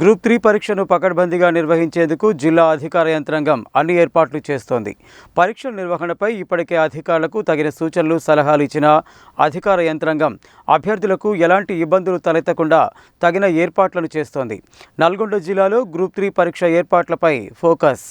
Group three పరీక్షను పకడ్బందీగా నిర్వహించేందుకు జిల్లా అధికార యంత్రాంగం అన్ని ఏర్పాట్లు చేస్తోంది. పరీక్షల నిర్వహణపై ఇప్పటికే అధికారులకు తగిన సూచనలు సలహాలు ఇచ్చిన అధికార యంత్రాంగం అభ్యర్థులకు ఎలాంటి ఇబ్బందులు తలెత్తకుండా తగిన ఏర్పాట్లను చేస్తోంది. నల్గొండ జిల్లాలో గ్రూప్ త్రీ పరీక్ష ఏర్పాట్లపై ఫోకస్.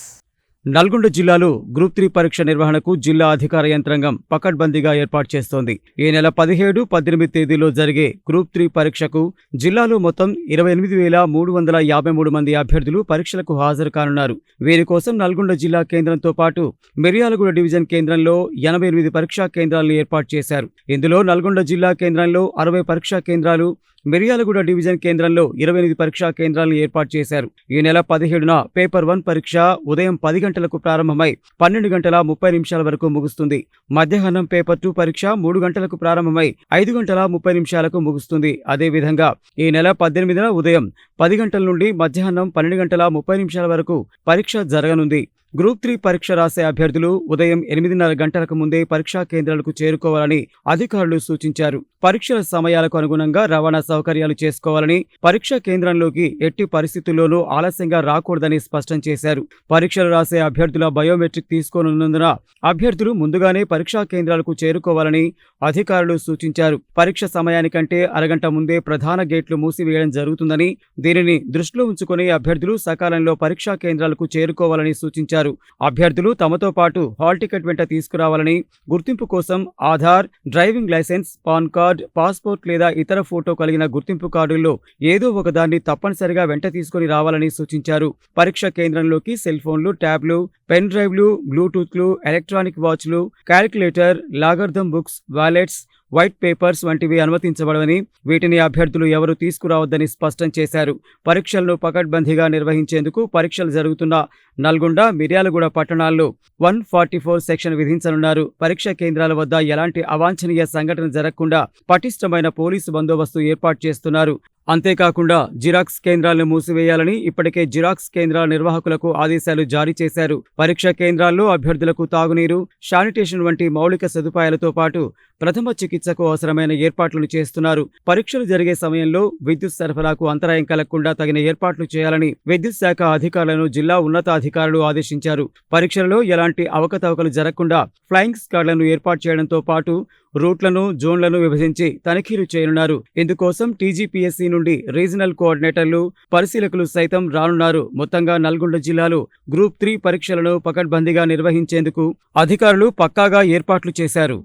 నల్గొండ జిల్లాలో గ్రూప్ త్రీ పరీక్ష నిర్వహణకు జిల్లా అధికార యంత్రాంగం పకడ్బందీగా ఏర్పాటు చేస్తోంది. ఈ నెల పదిహేడు పద్దెనిమిది తేదీలో జరిగే గ్రూప్ త్రీ పరీక్షకు జిల్లాలో మొత్తం ఇరవై ఎనిమిది వేల మూడు వందల యాభై మూడు మంది అభ్యర్థులు పరీక్షలకు హాజరు కానున్నారు. వీరి కోసం నల్గొండ జిల్లా కేంద్రంతో పాటు మిర్యాలగూడ డివిజన్ కేంద్రంలో ఎనభై ఎనిమిది పరీక్షా కేంద్రాలను ఏర్పాటు చేశారు. ఇందులో నల్గొండ జిల్లా కేంద్రంలో అరవై పరీక్షా కేంద్రాలు మిర్యాలగూడ డివిజన్ కేంద్రంలో ఇరవై ఎనిమిది పరీక్షా కేంద్రాలను ఏర్పాటు చేశారు. ఈ నెల పదిహేడున పేపర్ వన్ పరీక్ష ఉదయం పది గంటలకు ప్రారంభమై పన్నెండు గంటల ముప్పై నిమిషాల వరకు ముగుస్తుంది. మధ్యాహ్నం పేపర్ టూ పరీక్ష మూడు గంటలకు ప్రారంభమై ఐదు గంటల ముప్పై నిమిషాలకు ముగుస్తుంది. అదేవిధంగా ఈ నెల పద్దెనిమిదిన ఉదయం పది గంటల నుండి మధ్యాహ్నం పన్నెండు గంటల ముప్పై నిమిషాల వరకు పరీక్ష జరగనుంది. గ్రూప్ త్రీ పరీక్ష రాసే అభ్యర్థులు ఉదయం ఎనిమిదిన్నర గంటలకు ముందే పరీక్షా కేంద్రాలకు చేరుకోవాలని అధికారులు సూచించారు. పరీక్షల సమయాలకు అనుగుణంగా రవాణా సౌకర్యాలు చేసుకోవాలని పరీక్షా కేంద్రంలోకి ఎట్టి పరిస్థితుల్లోనూ ఆలస్యంగా రాకూడదని స్పష్టం చేశారు. పరీక్షలు రాసే అభ్యర్థుల బయోమెట్రిక్ తీసుకోనున్నందున అభ్యర్థులు ముందుగానే పరీక్షా కేంద్రాలకు చేరుకోవాలని అధికారులు సూచించారు. పరీక్ష సమయానికంటే అరగంట ముందే ప్రధాన గేట్లు మూసివేయడం జరుగుతుందని దీనిని దృష్టిలో ఉంచుకుని అభ్యర్థులు సకాలంలో పరీక్షా కేంద్రాలకు చేరుకోవాలని సూచించారు. అభ్యర్థులు తమతో పాటు హాల్ టికెట్ వెంట తీసుకురావాలని గుర్తింపు కోసం Aadhaar driving license PAN card passport లేదా ఇతర ఫోటో కలిగిన గుర్తింపు కార్డుల్లో ఏదో ఒకదాన్ని తప్పనిసరిగా వెంట తీసుకుని రావాలని సూచించారు. పరీక్ష కేంద్రంలోకి సెల్ ఫోన్లు ట్యాబ్లు పెన్ డ్రైవ్లు బ్లూటూత్లు electronic వాచ్లు calculator logarithm books wallets white papers వంటివి అనుమతించబడవని వీటిని అభ్యర్థులు ఎవరూ తీసుకురావద్దని స్పష్టం చేశారు. పరీక్షలను పకడ్బందీగా నిర్వహించేందుకు పరీక్షలు జరుగుతున్న నల్గొండ మిర్యాలగూడ పట్టణాల్లో వన్ ఫార్టీ ఫోర్ సెక్షన్ విధించనున్నారు. పరీక్ష కేంద్రాల వద్ద ఎలాంటి అవాంఛనీయ సంఘటన జరగకుండా పటిష్టమైన పోలీసు బందోబస్తు ఏర్పాటు చేస్తున్నారు. అంతేకాకుండా జిరాక్స్ కేంద్రాలను మూసివేయాలని ఇప్పటికే జిరాక్స్ కేంద్రాల నిర్వాహకులకు ఆదేశాలు జారీ చేశారు. పరీక్ష కేంద్రాల్లో అభ్యర్థులకు తాగునీరు శానిటేషన్ వంటి మౌలిక సదుపాయాలతో పాటు ప్రథమ చికిత్సకు అవసరమైన ఏర్పాట్లను చేస్తున్నారు. పరీక్షలు జరిగే సమయంలో విద్యుత్ సరఫరాకు అంతరాయం కలగకుండా తగిన ఏర్పాట్లు చేయాలని విద్యుత్ శాఖ అధికారులను జిల్లా ఉన్నతాధికారులు ఆదేశించారు. పరీక్షలలో ఎలాంటి అవకతవకలు జరగకుండా ఫ్లయింగ్ స్క్వాడ్లను ఏర్పాటు చేయడంతో పాటు రూట్లను జోన్లను విభజించి తనిఖీలు చేయనున్నారు. ఇందుకోసం టీజీపీఎస్సీ నుండి రీజనల్ కోఆర్డినేటర్లు పరిశీలకులు సైతం రానున్నారు. మొత్తంగా నల్గొండ జిల్లాలో గ్రూప్ త్రీ పరీక్షలను పకడ్బందీగా నిర్వహించేందుకు అధికారులు పక్కాగా ఏర్పాట్లు చేశారు.